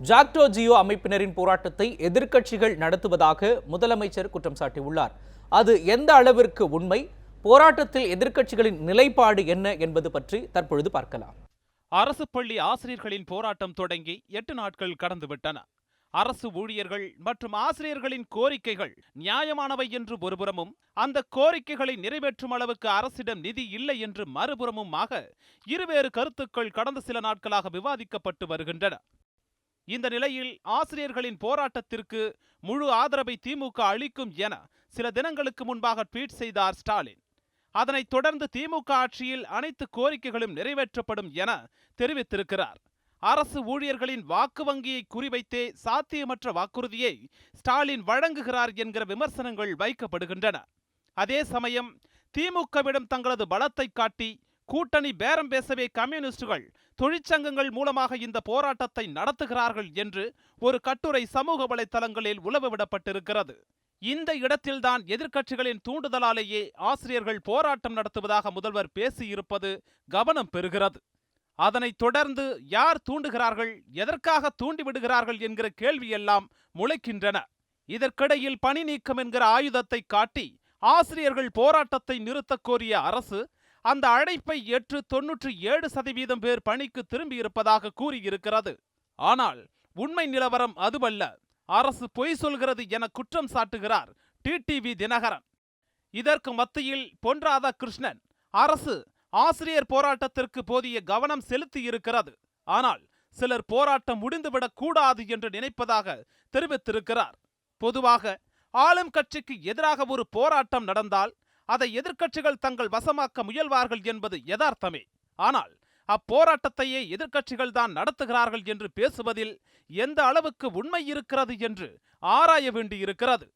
ஜாக்டோ ஜியோ அமைப்பினரின் போராட்டத்தை எதிர்க்கட்சிகள் நடத்துவதாக முதலமைச்சர் குற்றம் சாட்டியுள்ளார். அது எந்த அளவிற்கு உண்மை? போராட்டத்தில் எதிர்க்கட்சிகளின் நிலைப்பாடு என்ன என்பது பற்றி தற்பொழுது பார்க்கலாம். அரசு பள்ளி ஆசிரியர்களின் போராட்டம் தொடங்கி எட்டு நாட்கள் கடந்துவிட்டன. அரசு ஊழியர்கள் மற்றும் ஆசிரியர்களின் கோரிக்கைகள் நியாயமானவை என்று ஒருபுறமும் அந்த கோரிக்கைகளை நிறைவேற்றும் அளவுக்கு அரசிடம் நிதி இல்லை என்று மறுபுறமுமாக இருவேறு கருத்துக்கள் கடந்த சில நாட்களாக விவாதிக்கப்பட்டு வருகின்றன. இந்த நிலையில் ஆசிரியர்களின் போராட்டத்திற்கு முழு ஆதரவை திமுக அளிக்கும் என சில தினங்களுக்கு முன்பாக ட்வீட் செய்தார் ஸ்டாலின். அதனைத் தொடர்ந்து திமுக ஆட்சியில் அனைத்து கோரிக்கைகளும் நிறைவேற்றப்படும் என தெரிவித்திருக்கிறார். அரசு ஊழியர்களின் வாக்கு வங்கியை குறிவைத்தே சாத்தியமற்ற வாக்குறுதியை ஸ்டாலின் வழங்குகிறார் என்கிற விமர்சனங்கள் வைக்கப்படுகின்றன. அதே சமயம் திமுகவிடம் தங்களது பலத்தை காட்டி கூட்டணி பேரம் பேசவே கம்யூனிஸ்டுகள் தொழிற்சங்கங்கள் மூலமாக இந்த போராட்டத்தை நடத்துகிறார்கள் என்று ஒரு கட்டுரை சமூக வலைத்தளங்களில் உளவுவிடப்பட்டிருக்கிறது இந்த இடத்தில்தான் எதிர்க்கட்சிகளின் தூண்டுதலாலேயே ஆசிரியர்கள் போராட்டம் நடத்துவதாக முதல்வர் பேசியிருப்பது கவனம் பெறுகிறது. அதனைத் தொடர்ந்து யார் தூண்டுகிறார்கள் எதற்காக தூண்டிவிடுகிறார்கள் என்கிற கேள்வியெல்லாம் முளைக்கின்றன. இதற்கிடையில் பணி நீக்கம் என்கிற ஆயுதத்தை காட்டி ஆசிரியர்கள் போராட்டத்தை நிறுத்தக் கோரிய அரசு அந்த அழைப்பை ஏற்று தொன்னூற்றி ஏழு சதவீதம் பேர் பணிக்கு திரும்பியிருப்பதாக கூறியிருக்கிறது. ஆனால் உண்மை நிலவரம் அதுவல்ல. அரசு பொய் சொல்கிறது என குற்றம் சாட்டுகிறார் டிடிவி தினகரன். இதற்கு மத்தியில் பொன் ராதாகிருஷ்ணன் அரசு ஆசிரியர் போராட்டத்திற்கு போதிய கவனம் செலுத்தியிருக்கிறது. ஆனால் சிலர் போராட்டம் முடிந்துவிடக் கூடாது என்று நினைப்பதாக தெரிவித்திருக்கிறார். பொதுவாக ஆளும் கட்சிக்கு எதிராக ஒரு போராட்டம் நடந்தால் அதை எதிர்க்கட்சிகள் தங்கள் வசமாக்க முயல்வார்கள் என்பது யதார்த்தமே. ஆனால் அப்போராட்டத்தையே எதிர்க்கட்சிகள் தான் நடத்துகிறார்கள் என்று பேசுவதில் எந்த அளவுக்கு உண்மை இருக்கிறது என்று ஆராய வேண்டியிருக்கிறது.